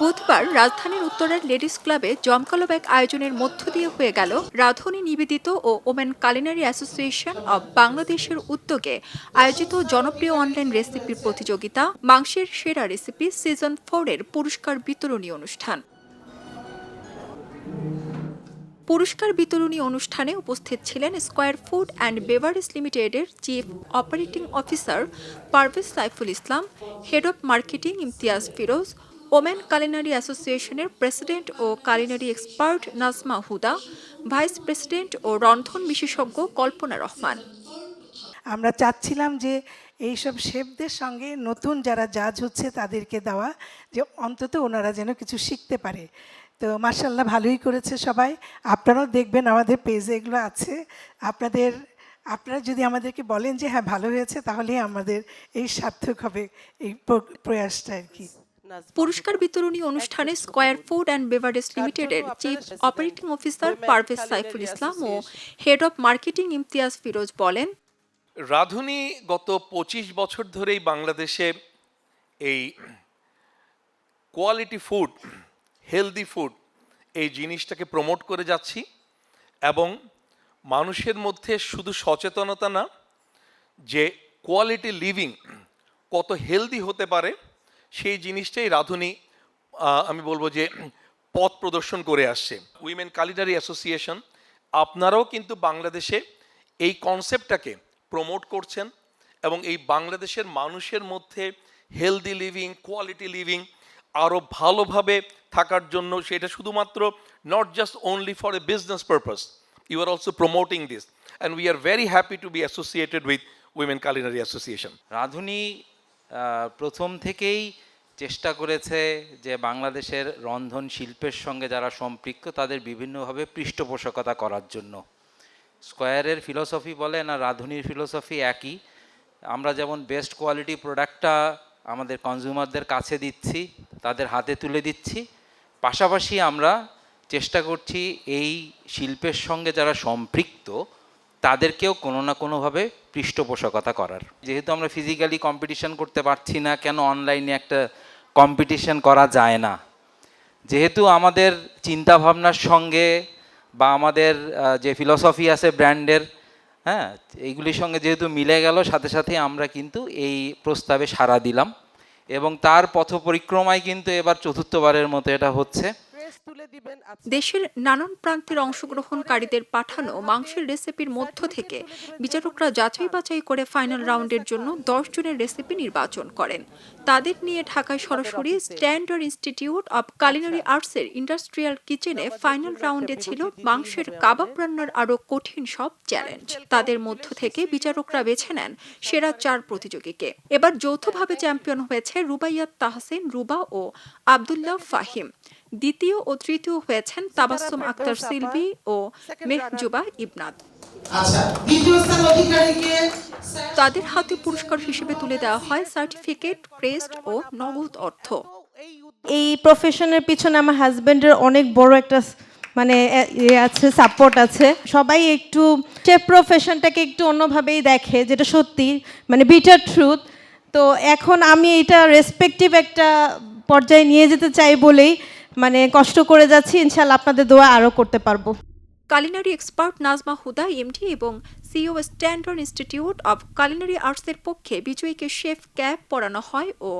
বুধবার রাজধানীর উত্তরের লেডিস ক্লাবে জমকালো ব্যাগ আয়োজনের মধ্য দিয়ে হয়ে গেল রাধুনী নিবেদিত ও ওমেন কালিনারি অ্যাসোসিয়েশন অব বাংলাদেশের উদ্যোগে আয়োজিত জনপ্রিয় অনলাইন রেসিপির প্রতিযোগিতা, মাংসের সেরা রেসিপি, সিজন ফোরের পুরস্কার বিতরণী অনুষ্ঠান। পুরস্কার বিতরণী অনুষ্ঠানে উপস্থিত ছিলেন স্কয়ার ফুড অ্যান্ড বেভারেজ লিমিটেডের chief operating officer Parvez Saiful Islam, head of marketing Imtiaz Firoz women culinary অ্যাসোসিয়েশনের প্রেসিডেন্ট ও culinary expert Najma Huda, vice president ও রন্ধন বিশেষজ্ঞ কল্পনা রহমান। আমরা চাচ্ছিলাম যে এইসব শেফদের সঙ্গে নতুন যারা জাজ হচ্ছে তাদেরকে দেওয়া, যে অন্তত ওনারা যেন কিছু শিখতে পারে। তো মার্শাল্লাহ ভালোই করেছে সবাই। আপনারাও দেখবেন আমাদের পেজে এগুলো আছে। আপনাদের, আপনারা যদি আমাদেরকে বলেন যে হ্যাঁ ভালো হয়েছে তাহলে আমাদের এই সার্থক হবে এই প্র- প্রয়াসটা আর কি। পুরস্কার বিতরণী অনুষ্ঠানে স্কয়ার ফুড অ্যান্ড বেভারেজ লিমিটেডের chief operating officer Parvez Saiful Islam O head of marketing Imtiaz Firoz বলেন, রাধুনী গত পঁচিশ বছর ধরেই বাংলাদেশে এই কোয়ালিটি ফুড হেলদি ফুড এই জিনিসটাকে প্রমোট করে যাচ্ছি এবং মানুষের মধ্যে শুধু সচেতনতা না, যে কোয়ালিটি লিভিং কত হেলদি হতে পারে সেই জিনিসটাই রাধুনী আমি বলব যে পথ প্রদর্শন করে আসছে। উইমেন কালিনারি অ্যাসোসিয়েশন আপনারাও কিন্তু বাংলাদেশে এই কনসেপ্টটাকে প্রমোট করছেন এবং এই বাংলাদেশের মানুষের মধ্যে হেলদি লিভিং কোয়ালিটি লিভিং আরও ভালোভাবে থাকার জন্য সেটা শুধুমাত্র not just only for a business purpose you are also promoting this and we are very happy to be associated with women culinary association Radhuni প্রথম থেকেই চেষ্টা করেছে যে বাংলাদেশের রন্ধন শিল্পের সঙ্গে যারা সম্পৃক্ত, তাদের বিভিন্নভাবে পৃষ্ঠপোষকতা করার জন্য। স্কোয়ারের ফিলোসফি বলে না রাঁধুনির ফিলোসফি একই। আমরা যেমন বেস্ট কোয়ালিটি প্রোডাক্টটা আমাদের কনজিউমারদের কাছে দিচ্ছি, তাদের হাতে তুলে দিচ্ছি, পাশাপাশি আমরা চেষ্টা করছি এই শিল্পের সঙ্গে যারা সম্পৃক্ত, তাদেরকেও কোনো না কোনোভাবে পৃষ্ঠপোষকতা করার। যেহেতু আমরা ফিজিক্যালি কম্পিটিশন করতে পারছি না, কেন অনলাইনে একটা কম্পিটিশন করা যায় না? যেহেতু আমাদের চিন্তা ভাবনার সঙ্গে বা আমাদের যে ফিলসফি আছে ব্র্যান্ডের হ্যাঁ এইগুলির সঙ্গে যেহেতু মিলে গেল, সাথে সাথে আমরা কিন্তু এই প্রস্তাবে সাড়া দিলাম। এবং তার পথ পরিক্রমায় কিন্তু এবার চতুর্থবারের মতো এটা হচ্ছে। দেশের নানান প্রান্তের অংশগ্রহণকারীদের পাঠানো মাংসের রেসিপির মধ্য থেকে বিচারকরা যাচাই বাছাই করে ফাইনাল রাউন্ডের জন্য দশ জনের রেসিপি নির্বাচন করেন। তাদের নিয়ে ঢাকায় সরাসরি স্ট্যান্ডার্ড ইনস্টিটিউট অব কালিনারি আর্টসের ইন্ডাস্ট্রিয়াল কিচেনে ফাইনাল রাউন্ডে ছিল মাংসের কাবাব রান্নার আরও কঠিন সব চ্যালেঞ্জ। তাদের মধ্য থেকে বিচারকরা বেছে নেন সেরা চার প্রতিযোগীকে। এবার যৌথভাবে চ্যাম্পিয়ন হয়েছে রুবাইয়াত তাহসিন, রুবা ও আবদুল্লাহ ফাহিম। দ্বিতীয় ও তৃতীয় হয়েছেন তাবাসসুম আক্তার সিলভি ও মেহজুবা ইবনাদ। আচ্ছা দ্বিতীয় স্থান অধিকারীকে তাদের হাতে পুরস্কার হিসেবে তুলে দেওয়া হয় সার্টিফিকেট ক্রেস্ট ও নগদ অর্থ। এই প্রফেশনের পিছনে আমার হাজবেন্ডের অনেক বড় একটা মানে ইয়ে আছে সাপোর্ট আছে। সবাই একটু শেফ প্রফেশনটাকে একটু অন্যভাবেই দেখে যেটা সত্যি মানে বিটার ট্রুথ তো এখন আমি এটা রেসপেক্টিভ একটা পর্যায়ে নিয়ে যেতে চাই বলেই মানে কষ্ট করে যাচ্ছি ইনশাল্লাহ আপনাদের দোয়া আরও করতে পারব। Culinary expert Najma Huda MD এবং CEO standard institute of culinary আর্টসের পক্ষে বিজয়ীকে শেফ ক্যাপ পরানো হয় ও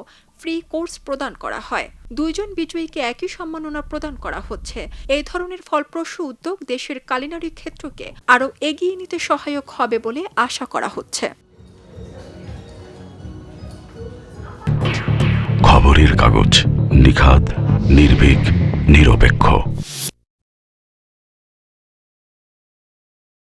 ফ্রি কোর্স প্রদান করা হয়। দুইজন বিজয়ীকে একই সম্মাননা প্রদান করা হচ্ছে। এই ধরনের ফলপ্রসূ উদ্যোগ দেশের কালিনারি ক্ষেত্রকে আরও এগিয়ে নিতে সহায়ক হবে বলে আশা করা হচ্ছে। খবরের কাগজ নিখাত নির্ভীক নিরপেক্ষ।